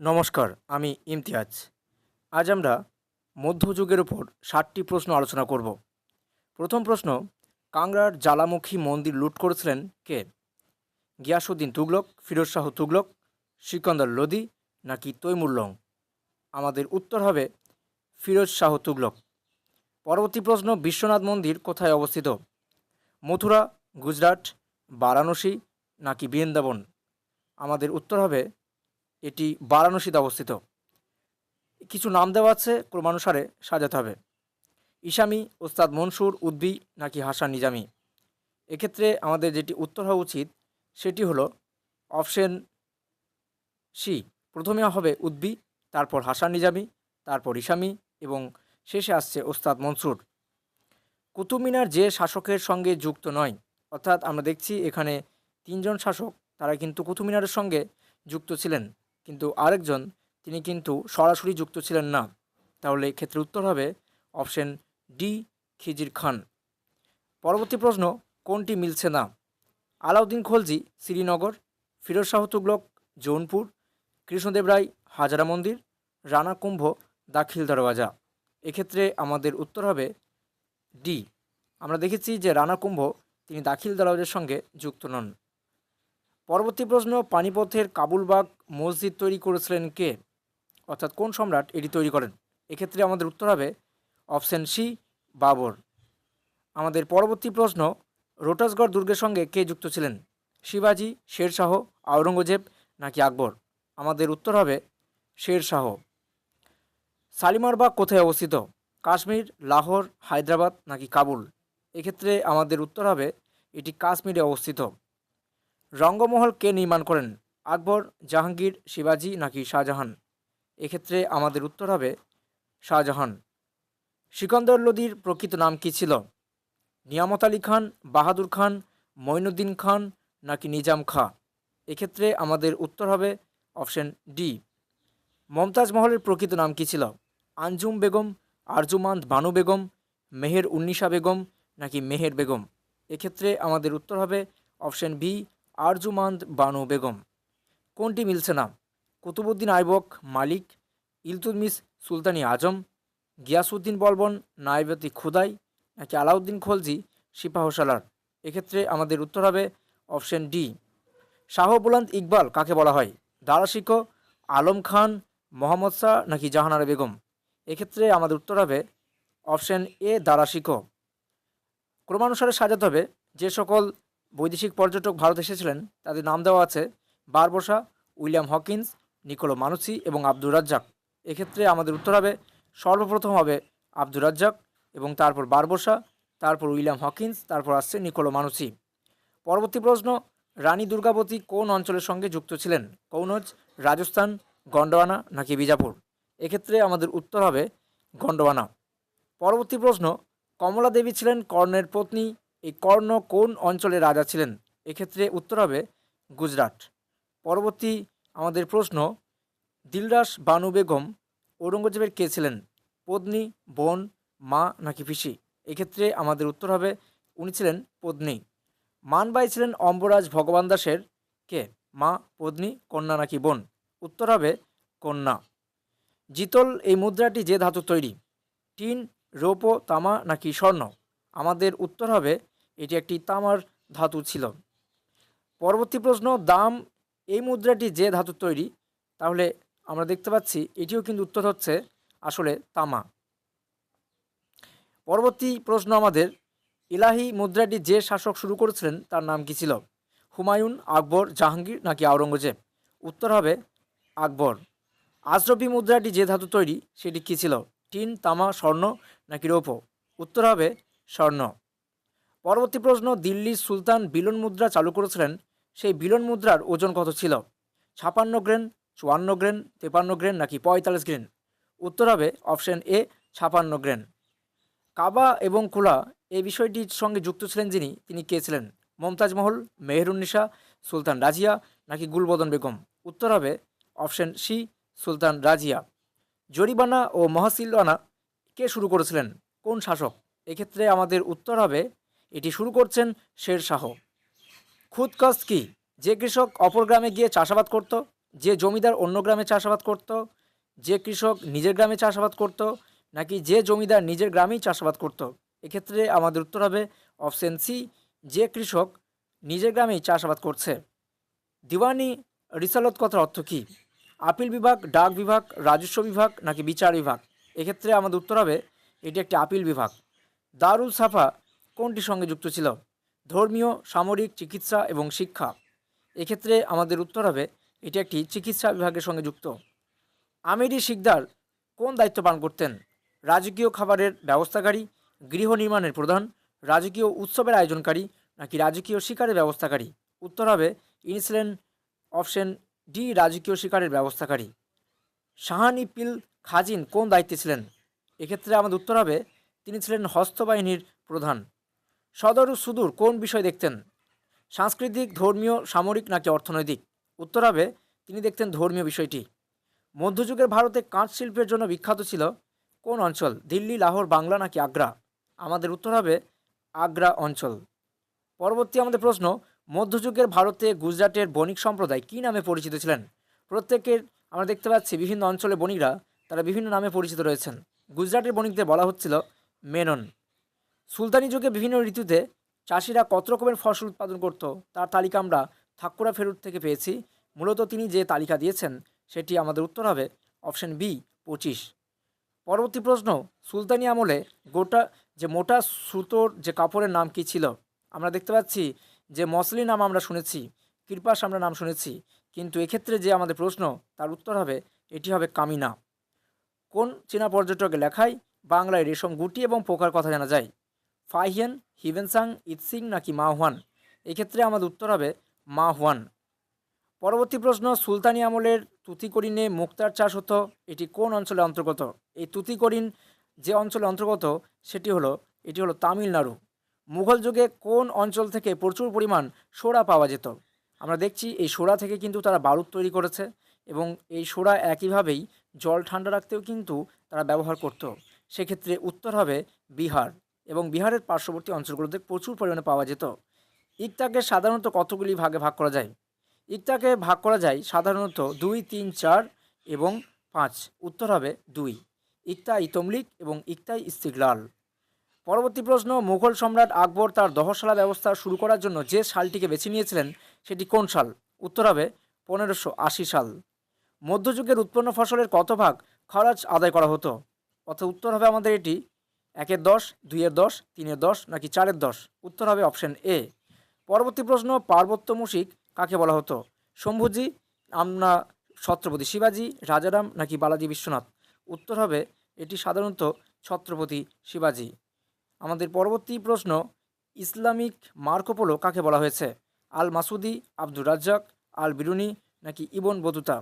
নমস্কার, আমি ইমতিয়াজ। আজ আমরা মধ্যযুগের ওপর ষাটটি প্রশ্ন আলোচনা করব। প্রথম প্রশ্ন, কাংড়ার জ্বালামুখী মন্দির লুট করেছিলেন কে? গিয়াসুদ্দিন তুগলক, ফিরোজ শাহ তুগলক, সিকন্দর লোদি নাকি তৈমুল্লং আমাদের উত্তর হবে ফিরোজ শাহ তুগলক। পরবর্তী প্রশ্ন, বিশ্বনাথ মন্দির কোথায় অবস্থিত? মথুরা, গুজরাট, বারাণসী নাকি বৃন্দাবন? আমাদের উত্তর হবে এটি বারাণসীতে অবস্থিত। কিছু নাম দেওয়া আছে, ক্রমানুসারে সাজাতে হবে। ইসামি ওস্তাদ মনসুর, উদ্বি নাকি হাসান নিজামি। এক্ষেত্রে আমাদের যেটি উত্তর হওয়া উচিত, সেটি হলো অপশন সি প্রথমে হবে উদ্বি, তারপর হাসান নিজামি, তারপর ইসামি এবং শেষে আসছে ওস্তাদ মনসুর। কুতুব মিনার যে শাসকের সঙ্গে যুক্ত নয়, অর্থাৎ আমরা দেখছি এখানে তিনজন শাসক, তারা কিন্তু কুতুব মিনারের সঙ্গে যুক্ত ছিলেন। কিন্তু আরেকজন, তিনি কিন্তু সরাসরি যুক্ত ছিলেন না। তাহলে ক্ষেত্রে উত্তর হবে অপশন ডি, খিজির খান। পরবর্তী প্রশ্ন, কোনটি মিলছে না? আলাউদ্দিন খলজি, শ্রীনগর, ফিরোজ শাহ তুগলক, জৌনপুর, কৃষ্ণদেব রায়, হাজারা মন্দির, রানা কুম্ভ, দাখিল দরওয়াজা। এক্ষেত্রে আমাদের উত্তর হবে ডি। আমরা দেখেছি যে রানা কুম্ভ, তিনি দাখিল দরওয়াজার সঙ্গে যুক্ত নন। পরবর্তী প্রশ্ন, পানিপথের কাবুলবাগ মসজিদ তৈরি করেছিলেন কে? অর্থাৎ কোন সম্রাট এটি তৈরি করেন? এক্ষেত্রে আমাদের উত্তর হবে অপশন সি, বাবর। আমাদের পরবর্তী প্রশ্ন, রোটাসগড় দুর্গের সঙ্গে কে যুক্ত ছিলেন? শিবাজি, শেরশাহ, আওরঙ্গজেব নাকি আকবর? আমাদের উত্তর হবে শেরশাহ। শালিমারবাগ কোথায় অবস্থিত? কাশ্মীর, লাহোর, হায়দ্রাবাদ নাকি কাবুল? এক্ষেত্রে আমাদের উত্তর হবে এটি কাশ্মীরে অবস্থিত। রঙ্গমহল কে নির্মাণ করেন? আকবর, জাহাঙ্গীর, শিবাজি নাকি শাহজাহান? এক্ষেত্রে আমাদের উত্তর হবে শাহজাহান। সিকন্দর লোদির প্রকৃত নাম কী ছিল? নিয়ামত আলী খান, বাহাদুর খান, মঈনুদ্দিন খান নাকি নিজাম খা? এক্ষেত্রে আমাদের উত্তর হবে অপশন ডি। মমতাজ মহলের প্রকৃত নাম কী ছিল? আঞ্জুম বেগম আরজুমান্দ বানু বেগম, মেহের উন্নিশা বেগম নাকি মেহের বেগম? এক্ষেত্রে আমাদের উত্তর হবে অপশন বি আরজুমান্দ বানু বেগম। কোনটি মিলছে না? কুতুবুদ্দিন আইবক, মালিক ইলতুতমিস সুলতানি আজম গিয়াসুদ্দিন বলবন নাইবতি খুদাই, নাকি আলাউদ্দিন খলজি সিপাহসালার এক্ষেত্রে আমাদের উত্তর হবে অপশন ডি। শাহ বুলন্দ ইকবাল কাকে বলা হয়? দারাশিকো আলম খান, মোহাম্মদ শাহ, নাকি জাহানারা বেগম? এক্ষেত্রে আমাদের উত্তর হবে অপশন এ দারাশিকো ক্রমানুসারে সাজাতে হবে যে সকল বৈদেশিক পর্যটক ভারত এসেছিলেন, তাদের নাম দেওয়া আছে Barbosa, William Hawkins, Niccolo Manucci এবং আব্দুর রাজ্জাক। এক্ষেত্রে আমাদের উত্তর হবে, সর্বপ্রথম হবে আব্দুর রাজ্জাক এবং তারপর বারবোসা, তারপর উইলিয়াম হকিন্স, তারপর আসছে নিকোলো মানুসি পরবর্তী প্রশ্ন, রানী দুর্গাবতী কোন অঞ্চলের সঙ্গে যুক্ত ছিলেন? কৌনজ, রাজস্থান গন্ডওয়ানা নাকি বিজাপুর? এক্ষেত্রে আমাদের উত্তর হবে গন্ডওয়ানা পরবর্তী প্রশ্ন, কমলা দেবী ছিলেন কর্ণের পত্নী, এই কর্ণ কোন অঞ্চলের রাজা ছিলেন? এক্ষেত্রে উত্তর হবে গুজরাট। পরবর্তী আমাদের প্রশ্ন দিলরাস বানু বেগম ঔরঙ্গজেবের কে ছিলেন? পত্নী বোন, মা নাকি পিসি? এক্ষেত্রে আমাদের উত্তর হবে, উনি ছিলেন পত্নী মানবাই ছিলেন অম্বরাজ ভগবান দাসের কে? মা পত্নী কন্যা নাকি বোন? উত্তর হবে, কন্যা। জিতল এই মুদ্রাটি যে ধাতু তৈরি? টিন রৌপো তামা নাকি স্বর্ণ? আমাদের উত্তর হবে, এটি একটি তামার ধাতু ছিল। পরবর্তী প্রশ্ন, দাম এই মুদ্রাটি যে ধাতু তৈরি, তাহলে আমরা দেখতে পাচ্ছি এটিও কিন্তু উত্তর হচ্ছে আসলে তামা। পরবর্তী প্রশ্ন আমাদের, ইলাহি মুদ্রাটি যে শাসক শুরু করেছিলেন, তার নাম কি ছিল? হুমায়ুন, আকবর, জাহাঙ্গীর নাকি আওরঙ্গজেব? উত্তর হবে আকবর। আশরফি মুদ্রাটি যে ধাতু তৈরি, সেটি কী ছিল? টিন, তামা, স্বর্ণ নাকি রৌপ্য? উত্তর হবে স্বর্ণ। পরবর্তী প্রশ্ন, দিল্লির সুলতান বিলন মুদ্রা চালু করেছিলেন সেই বিলন মুদ্রার ওজন কত ছিল? ছাপান্ন গ্রেন, চুয়ান্ন গ্রেন, তেপান্ন গ্রেন নাকি পঁয়তাল্লিশ গ্রেন? উত্তর হবে অপশন এ, ছাপান্ন গ্রেন। কাবা এবং কুলা এই বিষয়টির সঙ্গে যুক্ত ছিলেন যিনি, তিনি কে ছিলেন? মমতাজ মহল মেহেরুন্নিসা সুলতান রাজিয়া নাকি গুলবদন বেগম? উত্তর হবে অপশন সি, সুলতান রাজিয়া। জরিবানা ও মহাসিলানা কে শুরু করেছিলেন? কোন শাসক? এক্ষেত্রে আমাদের উত্তর হবে, এটি শুরু করছেন শের শাহ। খুদ কি? যে কৃষক অপর গ্রামে গিয়ে চাষাবাদ করত, যে জমিদার অন্য গ্রামে চাষাবাদ করত, যে কৃষক নিজের গ্রামে চাষাবাদ করত, নাকি যে জমিদার নিজের গ্রামেই চাষাবাদ করত? এক্ষেত্রে আমাদের উত্তর হবে অপশন সি, যে কৃষক নিজের গ্রামেই চাষাবাদ করছে। দিওয়ানি রিসালত কথার অর্থ কী? আপিল বিভাগ, ডাক বিভাগ, রাজস্ব বিভাগ, নাকি বিচার বিভাগ? এক্ষেত্রে আমাদের উত্তর হবে, এটি একটি আপিল বিভাগ। দারুল সাফা কোনটির সঙ্গে যুক্ত ছিল? ধর্মীয়, সামরিক, চিকিৎসা এবং শিক্ষা। এক্ষেত্রে আমাদের উত্তর হবে, এটি একটি চিকিৎসা বিভাগের সঙ্গে যুক্ত। আমিরি শিকদার কোন দায়িত্ব পালন করতেন? রাজকীয় খাবারের ব্যবস্থাকারী, গৃহ নির্মাণের প্রধান, রাজকীয় উৎসবের আয়োজনকারী নাকি রাজকীয় শিকারের ব্যবস্থাকারী? উত্তর হবে, ইনি ছিলেন অপশন ডি, রাজকীয় শিকারের ব্যবস্থাকারী। শাহানি পিল খাজিন কোন দায়িত্বে ছিলেন? এক্ষেত্রে আমাদের উত্তর হবে, তিনি ছিলেন হস্তবাহিনীর প্রধান। সদর ও সুদূর কোন বিষয় দেখতেন? সাংস্কৃতিক, ধর্মীয়, সামরিক নাকি অর্থনৈতিক? উত্তর হবে, তিনি দেখতেন ধর্মীয় বিষয়টি। মধ্যযুগের ভারতে কাঁচ শিল্পের জন্য বিখ্যাত ছিল কোন অঞ্চল? দিল্লি, লাহোর, বাংলা নাকি আগ্রা? আমাদের উত্তর হবে, আগ্রা অঞ্চল। পরবর্তী আমাদের প্রশ্ন, মধ্যযুগের ভারতে গুজরাটের বণিক সম্প্রদায় কী নামে পরিচিত ছিলেন? প্রত্যেকের আমরা দেখতে পাচ্ছি বিভিন্ন অঞ্চলে বণিকরা তারা বিভিন্ন নামে পরিচিত রয়েছেন। গুজরাটের বণিকদের বলা হচ্ছিল মেনন। সুলতানি যুগে বিভিন্ন ঋতুতে চাষিরা কত রকমের ফসল উৎপাদন করত, তার তালিকা আমরা থাকুরা ফেরুত থেকে পেয়েছি। মূলত তিনি যে তালিকা দিয়েছেন, সেটি আমাদের উত্তর হবে অপশন বি, পঁচিশ। পরবর্তী প্রশ্ন, সুলতানি আমলে গোটা, যে মোটা সুতোর যে কাপড়ের নাম কী ছিল? আমরা দেখতে পাচ্ছি যে মসলি নাম আমরা শুনেছি কৃপাস আমরা নাম শুনেছি, কিন্তু এক্ষেত্রে যে আমাদের প্রশ্ন, তার উত্তর হবে, এটি হবে কামিনা। কোন চীনা পর্যটকের লেখায় বাংলায় রেশম গুটি এবং পোকার কথা জানা যায়? ফাইহিয়ান হিভেনসাং, ইৎসিং নাকি মা হুয়ান? এক্ষেত্রে আমাদের উত্তর হবে মা হুয়ান। পরবর্তী প্রশ্ন, সুলতানি আমলের তুতিকরিনে মুক্তার চাষ হতো, এটি কোন অঞ্চলে অন্তর্গত? এই তুতিকরিন যে অঞ্চলে অন্তর্গত, সেটি হলো, এটি হলো তামিলনাড়ু। মুঘল যুগে কোন অঞ্চল থেকে প্রচুর পরিমাণ সোড়া পাওয়া যেত? আমরা দেখছি এই সোড়া থেকে কিন্তু তারা বারুদ তৈরি করেছে এবং এই সোড়া একইভাবেই জল ঠান্ডা রাখতেও কিন্তু তারা ব্যবহার করত। সেক্ষেত্রে উত্তর হবে বিহার। এবং বিহারের পার্শ্ববর্তী অঞ্চলগুলোতে প্রচুর পরিমাণে পাওয়া যেত। ইকতাকে সাধারণত কতগুলি ভাগে ভাগ করা যায়? ইকতাকে ভাগ করা যায় সাধারণত দুই, তিন, চার এবং পাঁচ। উত্তর হবে দুই। ইকতা ইতমলিক এবং ইকতাই ইস্তিকলাল পরবর্তী প্রশ্ন, মুঘল সম্রাট আকবর তার দহশালা ব্যবস্থা শুরু করার জন্য যে সালটিকে বেছে নিয়েছিলেন, সেটি কোন সাল উত্তর হবে পনেরোশো আশি সাল। মধ্যযুগের উৎপন্ন ফসলের কত ভাগ খরচ আদায় করা হতো? অর্থাৎ উত্তর হবে আমাদের এটি একের দশ, দুইয়ের দশ, তিনের দশ নাকি চারের দশ? উত্তর হবে অপশন এ। পরবর্তী প্রশ্ন, পার্বত্য মুশিক কাকে বলা হতো? শম্ভুজি আমরা ছত্রপতি শিবাজি, রাজারাম নাকি বালাজি বিশ্বনাথ? উত্তর হবে এটি সাধারণত ছত্রপতি শিবাজি। আমাদের পরবর্তী প্রশ্ন, ইসলামিক মার্কোপোলো কাকে বলা হয়েছে? আল মাসুদি আব্দুর রাজ্জাক আল বিরুনি নাকি ইবন বতুতা?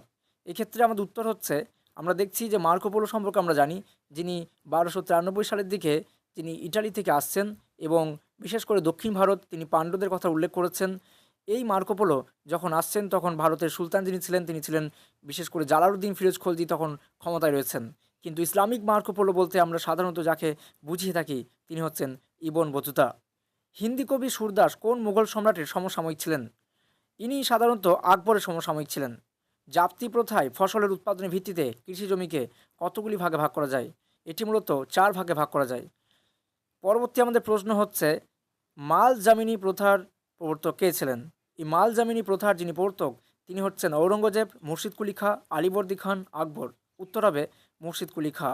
এক্ষেত্রে আমাদের উত্তর হচ্ছে আমরা দেখছি যে মার্কোপোলো সম্পর্কে আমরা জানি, যিনি বারোশো তিরানব্বই সালের দিকে তিনি ইটালি থেকে আসছেন এবং বিশেষ করে দক্ষিণ ভারত তিনি পাণ্ডবদের কথা উল্লেখ করেছেন। এই মার্কোপোলো যখন আসছেন তখন ভারতের সুলতান যিনি ছিলেন, তিনি ছিলেন বিশেষ করে জালালউদ্দিন ফিরোজ খলজি তখন ক্ষমতায় রয়েছেন। কিন্তু ইসলামিক মার্কোপোলো বলতে আমরা সাধারণত যাকে বুঝিয়ে থাকি, তিনি হচ্ছেন ইবন বতুতা। হিন্দি কবি সুরদাস কোন মুঘল সম্রাটের সমসাময়িক ছিলেন? ইনি সাধারণত আকবরের সমসাময়িক ছিলেন। জাপ্তি প্রথায় ফসলের উৎপাদনের ভিত্তিতে কৃষি জমিকে কতগুলি ভাগে ভাগ করা যায়? এটি মূলত চার ভাগে ভাগ করা যায়। পরবর্তী আমাদের প্রশ্ন হচ্ছে, মাল জামিনী প্রথার প্রবর্তক কে ছিলেন? এই মাল জামিনী প্রথার যিনি প্রবর্তক, তিনি হচ্ছেন ঔরঙ্গজেব, মুর্শিদ কুলি খা, আলিবর্দি খান, আকবর। উত্তর হবে মুর্শিদ কুলি খা।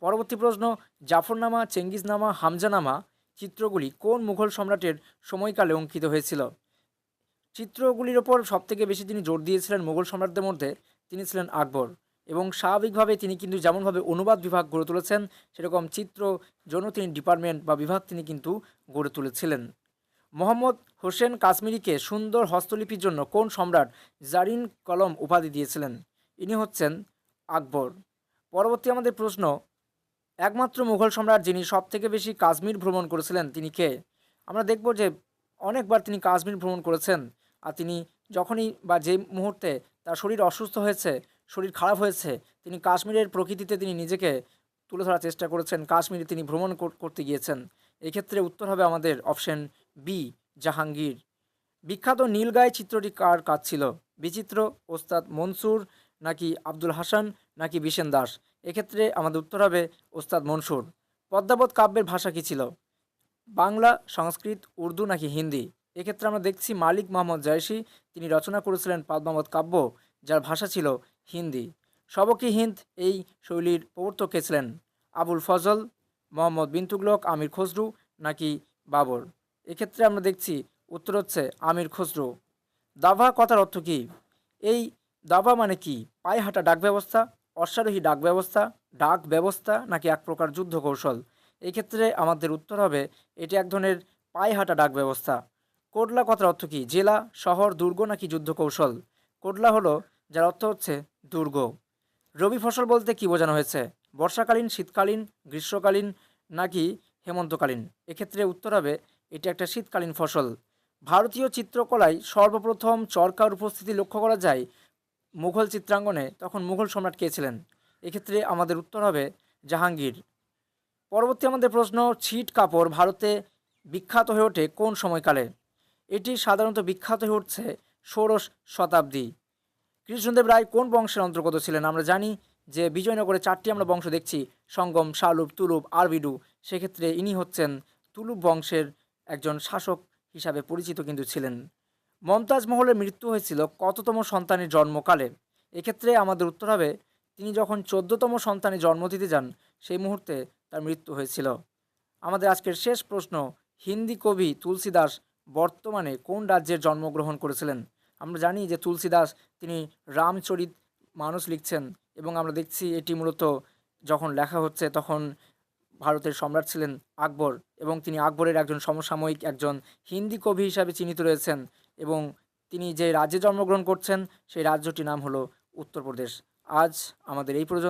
পরবর্তী প্রশ্ন, জাফরনামা, চেঙ্গিজনামা, হামজানামা চিত্রগুলি কোন মুঘল সম্রাটের সময়কালে অঙ্কিত হয়েছিল? চিত্রগুলির ওপর সবথেকে বেশি তিনি জোর দিয়েছিলেন মুঘল সম্রাটদের মধ্যে, তিনি ছিলেন আকবর। এবং স্বাভাবিকভাবে তিনি কিন্তু যেমনভাবে অনুবাদ বিভাগ গড়ে তুলেছেন, সেরকম চিত্র জন্য তিনি ডিপার্টমেন্ট বা বিভাগ তিনি কিন্তু গড়ে তুলেছিলেন। মোহাম্মদ হোসেন কাশ্মীরিকে সুন্দর হস্তলিপির জন্য কোন সম্রাট জারিন কলম উপাধি দিয়েছিলেন? ইনি হচ্ছেন আকবর। পরবর্তী আমাদের প্রশ্ন, একমাত্র মুঘল সম্রাট যিনি সবথেকে বেশি কাশ্মীর ভ্রমণ করেছিলেন তিনি কে? আমরা দেখব যে অনেকবার তিনি কাশ্মীর ভ্রমণ করেছেন। আর তিনি যখনই বা যে মুহূর্তে তার শরীর অসুস্থ হয়েছে, শরীর খারাপ হয়েছে, তিনি কাশ্মীরের প্রকৃতিতে তিনি নিজেকে তুলে ধরার চেষ্টা করেছেন। কাশ্মীরে তিনি ভ্রমণ করতে গিয়েছেন। এক্ষেত্রে উত্তর হবে আমাদের অপশন বি, জাহাঙ্গীর। বিখ্যাত নীলগাই চিত্রটি কার কাজ ছিল? বিচিত্র ওস্তাদ মনসুর নাকি আব্দুল হাসান নাকি বিশেন দাস? এক্ষেত্রে আমাদের উত্তর হবে ওস্তাদ মনসুর। পদ্মাবত কাব্যের ভাষা কী ছিল? বাংলা, সংস্কৃত, উর্দু নাকি হিন্দি? এক্ষেত্রে আমরা দেখছি মালিক মোহাম্মদ জয়সী তিনি রচনা করেছিলেন পদ্মাবত কাব্য, যার ভাষা ছিল হিন্দি। সবকি হিন্দ এই শৈলীর প্রবর্তক কে ছিলেন? আবুল ফজল, মোহাম্মদ বিন তুগলক আমির খসরু নাকি বাবর? এক্ষেত্রে আমরা দেখছি উত্তর হচ্ছে আমির খসরু। দাভা কথার অর্থ কী? এই দাভা মানে কি? পায়ে হাঁটা ডাক ব্যবস্থা, অশ্বারোহী ডাক ব্যবস্থা ডাক ব্যবস্থা নাকি এক প্রকার যুদ্ধ কৌশল? এক্ষেত্রে আমাদের উত্তর হবে, এটি এক ধরনের পায়ে হাঁটা ডাক ব্যবস্থা। কোটলা কথার অর্থ কী? জেলা, শহর, দুর্গ নাকি যুদ্ধ কৌশল কোটলা হলো, যার অর্থ হচ্ছে দুর্গ। রবি ফসল বলতে কি বোঝানো হয়েছে? বর্ষাকালীন, শীতকালীন, গ্রীষ্মকালীন নাকি হেমন্তকালীন? এক্ষেত্রে উত্তর হবে, এটি একটা শীতকালীন ফসল। ভারতীয় চিত্রকলায় সর্বপ্রথম চরকার উপস্থিতি লক্ষ্য করা যায় মুঘল চিত্রাঙ্গনে, তখন মুঘল সম্রাট কে ছিলেন? এক্ষেত্রে আমাদের উত্তর হবে, জাহাঙ্গীর। পরবর্তী আমাদের প্রশ্ন, ছিট কাপড় ভারতে বিখ্যাত হয়ে ওঠে কোন সময়কালে? এটি সাধারণত বিখ্যাত উঠছে ষোড়শ শতাব্দী। কৃষ্ণদেব রায় কোন বংশের অন্তর্গত ছিলেন? আমরা জানি যে বিজয়নগরে চারটি আমরা বংশ দেখছি, সঙ্গম, শালুপ, তুলুপ, আরবিডু। সেক্ষেত্রে ইনি হচ্ছেন তুলুপ বংশের একজন শাসক হিসাবে পরিচিত কিন্তু ছিলেন। মমতাজ মহলের মৃত্যু হয়েছিল কততম সন্তানের জন্মকালে? এক্ষেত্রে আমাদের উত্তর হবে, তিনি যখন চোদ্দতম সন্তানের জন্ম দিতে যান, সেই মুহূর্তে তার মৃত্যু হয়েছিল। আমাদের আজকের শেষ প্রশ্ন, হিন্দি কবি তুলসীদাস বর্তমানে কোন রাজ্যের জন্মগ্রহণ করেছিলেন? আমরা জানি যে তুলসীদাস তিনি রামচরিত মানুষ লিখছেন এবং আমরা দেখছি এটি মূলত যখন লেখা হচ্ছে তখন ভারতের সম্রাট ছিলেন আকবর এবং তিনি আকবরের একজন সমসাময়িক একজন হিন্দি কবি হিসাবে চিহ্নিত রয়েছেন এবং তিনি যে রাজ্যে জন্মগ্রহণ করছেন সেই রাজ্যটির নাম হলো উত্তরপ্রদেশ। আজ আমাদের এই পর্যন্ত